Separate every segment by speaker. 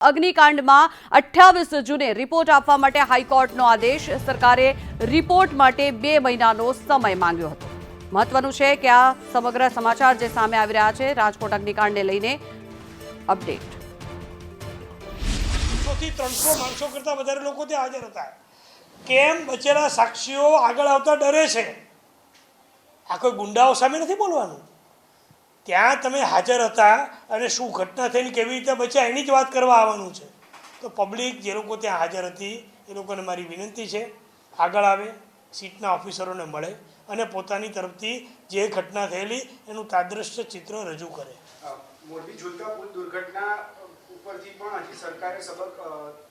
Speaker 1: અગ્નિકાંડમાં અઠ્યાવીસ જૂને રિપોર્ટ આપવા માટે હાઈકોર્ટનો આદેશ. સરકારે રિપોર્ટ માટે બે મહિનાનો સમય માંગ્યો હતો. મહત્વનું છે કે આ સમગ્ર સમાચાર જે સામે આવી રહ્યા છે, રાજકોટ અગ્નિકાંડને લઈને અપડેટ.
Speaker 2: થી ત્રણસો માણસો કરતાં વધારે લોકો ત્યાં હાજર હતા. કેમ બચેલા સાક્ષીઓ આગળ આવતા ડરે છે? આ કોઈ ગુંડાઓ સામે નથી બોલવાનું? ત્યાં તમે હાજર હતા અને શું ઘટના થઈને કેવી રીતે બચ્યા, એની જ વાત કરવા આવવાનું છે. તો પબ્લિક જે લોકો ત્યાં હાજર હતી, એ લોકોને મારી વિનંતી છે, આગળ આવે, સીટના ઓફિસરોને મળે અને પોતાની તરફથી જે ઘટના થયેલી, એનું તાદ્રશ્ય ચિત્ર રજૂ કરે.
Speaker 3: મોરબી ઝુલતા પુલ દુર્ઘટના ઉપરથી પણ હજી સરકારે સબક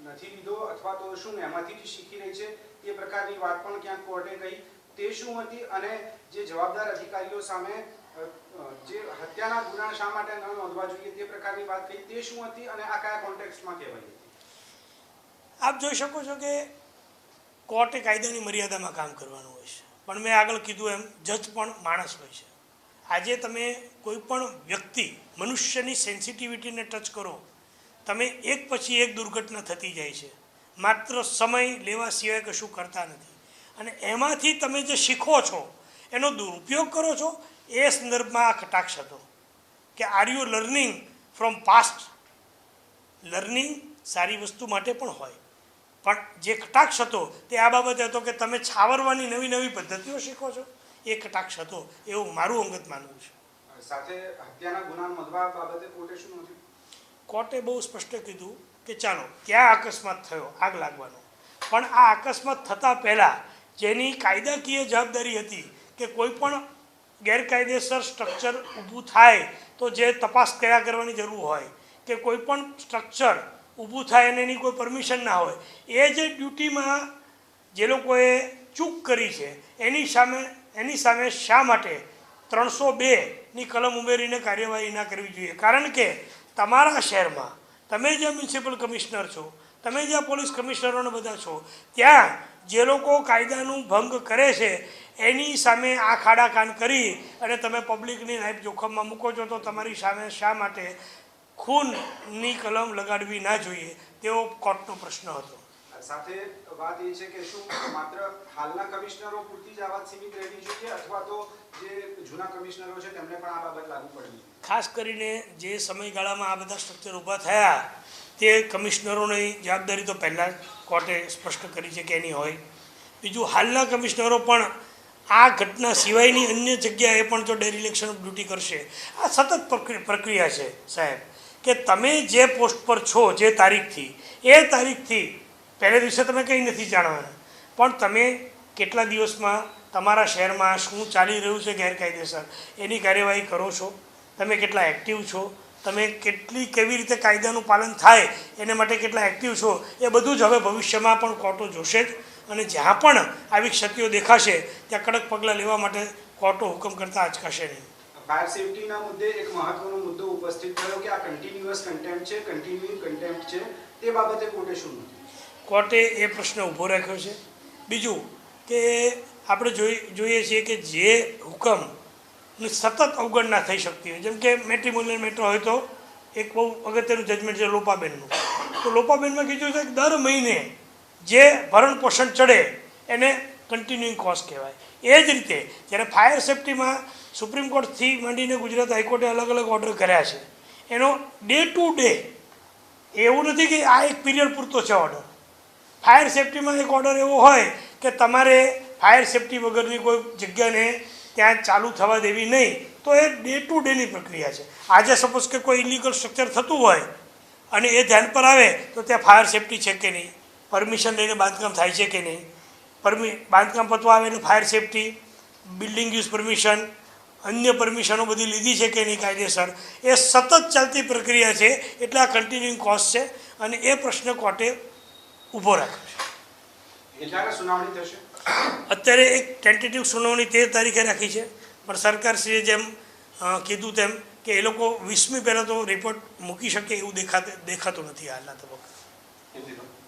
Speaker 3: નથી લીધો અથવા તો શું એમાંથી જ શીખી રહી છે, એ પ્રકારની વાત પણ ક્યાંક કોર્ટે કહી. તે શું હતી અને જે જવાબદાર અધિકારીઓ સામે જે હત્યાના ગુના શા માટે ન નોંધવા જોઈએ તે પ્રકારની વાત કહી તે શું હતી અને આ કયા કોન્ટેક્સ્ટમાં કહેવાય
Speaker 2: આપ જોઈ શકો છો કે કોર્ટે કાયદાની મર્યાદામાં કામ કરવાનું હોય છે. પણ મેં આગળ કીધું એમ, જજ પણ માણસ હોય છે. આજે તમે કોઈ પણ વ્યક્તિ મનુષ્યની સેન્સિટિવિટીને ટચ કરો, તમે એક પછી એક દુર્ઘટના થતી જાય છે. માત્ર સમય લેવા સિવાય કશું કરતા નથી. અને એમાંથી તમે જે શીખો છો એનો દુરુપયોગ કરો છો? એ સંદર્ભમાં આ કટાક્ષ હતો કે are you learning from past learning સારી વસ્તુ માટે પણ હોય. પણ જે કટાક્ષ હતો તે આ બાબતે હતો કે તમે છાવરવાની નવી નવી પદ્ધતિઓ શીખો છો. એ કટાક્ષ હતો. એવું મારું અંગત માનવું છે.
Speaker 3: સાથે હત્યાના ગુના નોંધવા બાબતે કોર્ટે શું નથી
Speaker 2: કોર્ટે બહુ સ્પષ્ટ કીધું કે ચાલો ત્યાં અકસ્માત થયો? આગ લાગવાનો. પણ આ અકસ્માત થતાં પહેલાં જેની કાયદાકીય જવાબદારી હતી કે કોઈ પણ ગેરકાયદેસર સ્ટ્રક્ચર ઊભું થાય તો જે તપાસ કર્યા કરવાની જરૂર હોય, કે કોઈ પણ સ્ટ્રક્ચર ઊભું થાય અને એની કોઈ પરમિશન ના હોય, એ જે ડ્યુટીમાં જે લોકોએ ચૂક કરી છે, એની સામે એની સામે શા માટે ત્રણસો બેની કલમ ઉમેરીને કાર્યવાહી ના કરવી જોઈએ? કારણ કે તમારા શહેરમાં તમે જે મ્યુનિસિપલ કમિશનર છો, તમે જ્યાં પોલીસ કમિશનરોને બધા છો, ત્યાં જે લોકો કાયદાનું ભંગ કરે છે એની સામે આ ખાડા કાન કરી અને તમે પબ્લિકની લાઈફ જોખમમાં મૂકો છો તો તમારી સામે શા માટે ખૂનની કલમ લગાડવી ના જોઈએ? તેવો કોર્ટનો પ્રશ્ન હતો.
Speaker 3: સાથે વાત એ છે કે શું માત્ર હાલના કમિશનરો પૂરતી જ આ વાત સીમિત રહેવી જોઈએ અથવા તો જે જૂના કમિશનરો છે તેમને પણ આ બાબત લાગુ પડવી
Speaker 2: ખાસ કરીને જે સમયગાળામાં આ બધા સ્ટ્રક્ચર ઊભા થયા તે કમિશનરોની જવાબદારી તો પહેલાં જ કોર્ટે સ્પષ્ટ કરી છે કે એની હોય. બીજું હાલના કમિશનરો પણ આ ઘટના સિવાયની અન્ય જગ્યાએ પણ જો ડેરિલેક્શન ઓફ ડ્યુટી કરશે, આ સતત પ્રક્રિ- પ્રક્રિયા છે, સાહેબ. કે તમે જે પોસ્ટ પર છો, જે તારીખથી, એ તારીખથી પહેલે દિવસે તમે કંઈ નથી જાણવાના. પણ તમે કેટલા દિવસમાં તમારા શહેરમાં શું ચાલી રહ્યું છે ગેરકાયદેસર, એની કાર્યવાહી કરો છો? તમે કેટલા એક્ટિવ છો? તમે કેટલી, કેવી રીતે કાયદાનું પાલન થાય, એને માટે કેટલા એક્ટિવ છો? એ બધું જ હવે ભવિષ્યમાં પણ કોર્ટો જોશે જ. અને જ્યાં પણ આવી ક્ષતિઓ દેખાશે ત્યાં કડક પગલાં લેવા માટે કોર્ટો હુકમ કરતા અચકાશે નહીં.
Speaker 3: ફાયર સેફટીના મુદ્દે એક મહત્વનો મુદ્દો ઉપસ્થિત થયો કે આ કન્ટિન્યુઅસ કન્ટેમ્પ છે કન્ટિન્યુઇંગ કન્ટેમ્પ છે તે બાબતે કોર્ટે શું
Speaker 2: કોર્ટે એ પ્રશ્ન ઊભો રાખ્યો છે. બીજું કે આપણે જોઈ જોઈએ છીએ કે જે હુકમની સતત અવગણના થઈ શકતી હોય જેમ કે મેટ્રિમોનિયલ મેટર હોય તો એક બહુ અગત્યનું જજમેન્ટ છે લોપાબેનનું. તો લોપાબેનમાં કીધું છે કે દર મહિને જે ભરણ પોષણ ચડે એને કન્ટિન્યુઇંગ કોસ્ટ કહેવાય. એ જ રીતે જ્યારે ફાયર સેફટીમાં સુપ્રીમ કોર્ટથી માંડીને ગુજરાત હાઈકોર્ટે અલગ અલગ ઓર્ડર કર્યા છે, એનો ડે ટુ ડે એવું નથી કે આ એક પીરિયડ પૂરતો છે ઓર્ડર ફાયર સેફટીમાં એક ઓર્ડર એવો હોય કે તમારે ફાયર સેફટી વગરની કોઈ જગ્યાને ત્યાં ચાલુ થવા દેવી નહીં, તો એ ડે ટુ ડેની પ્રક્રિયા છે. આજે સપોઝ કે કોઈ ઇલીગલ સ્ટ્રક્ચર થતું હોય અને એ ધ્યાન પર આવે, તો ત્યાં ફાયર સેફટી છે કે નહીં? પરમિશન લઈને બાંધકામ થાય છે કે નહીં? પરમિ બાંધકામ પતવા આવે એટલે fire safety building use permission અન્ય પરમિશનો બધી લીધી છે કે નહીં કાયદેસર? એ સતત ચાલતી પ્રક્રિયા છે એટલે આ કન્ટિન્યુઇંગ કોસ્ટ છે અને એ પ્રશ્ન કોર્ટે ઊભો રાખ્યો છે. અત્યારે એક ટેન્ટેટિવ સુનાવણી તેર તારીખે રાખી છે પણ સરકારશ્રીએ જેમ કીધું તેમ કે એ લોકો વીસમી પહેલાં તો રિપોર્ટ મૂકી શકે એવું દેખાતે દેખાતું નથી હાલના તબક્કે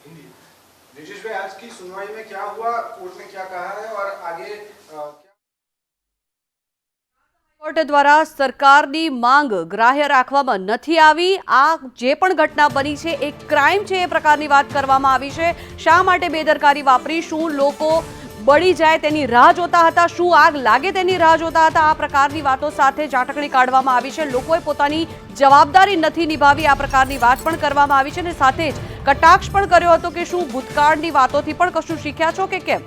Speaker 3: ब्रिजेश भाई आज की सुनवाई में क्या हुआ कोर्ट ने क्या कहा है और आगे अ, क्या
Speaker 1: કોર્ટ દ્વારા સરકારની માંગ ગ્રાહ્ય રાખવામાં નથી આવી આ જે પણ ઘટના બની છે એ ક્રાઇમ છે એ પ્રકારની વાત કરવામાં આવી છે શા માટે બેદરકારી વાપરી શું લોકો બળી જાય તેની રાહ જોતા હતા શું આગ લાગે તેની રાહ જોતા હતા આ પ્રકારની વાતો સાથે ઝાટકણી કાઢવામાં આવી છે લોકોએ પોતાની જવાબદારી નથી નિભાવી આ પ્રકારની વાત પણ કરવામાં આવી છે અને સાથે જ કટાક્ષ પણ કર્યો હતો કે શું ભૂતકાળની વાતોથી પણ કશું શીખ્યા છો કે કેમ?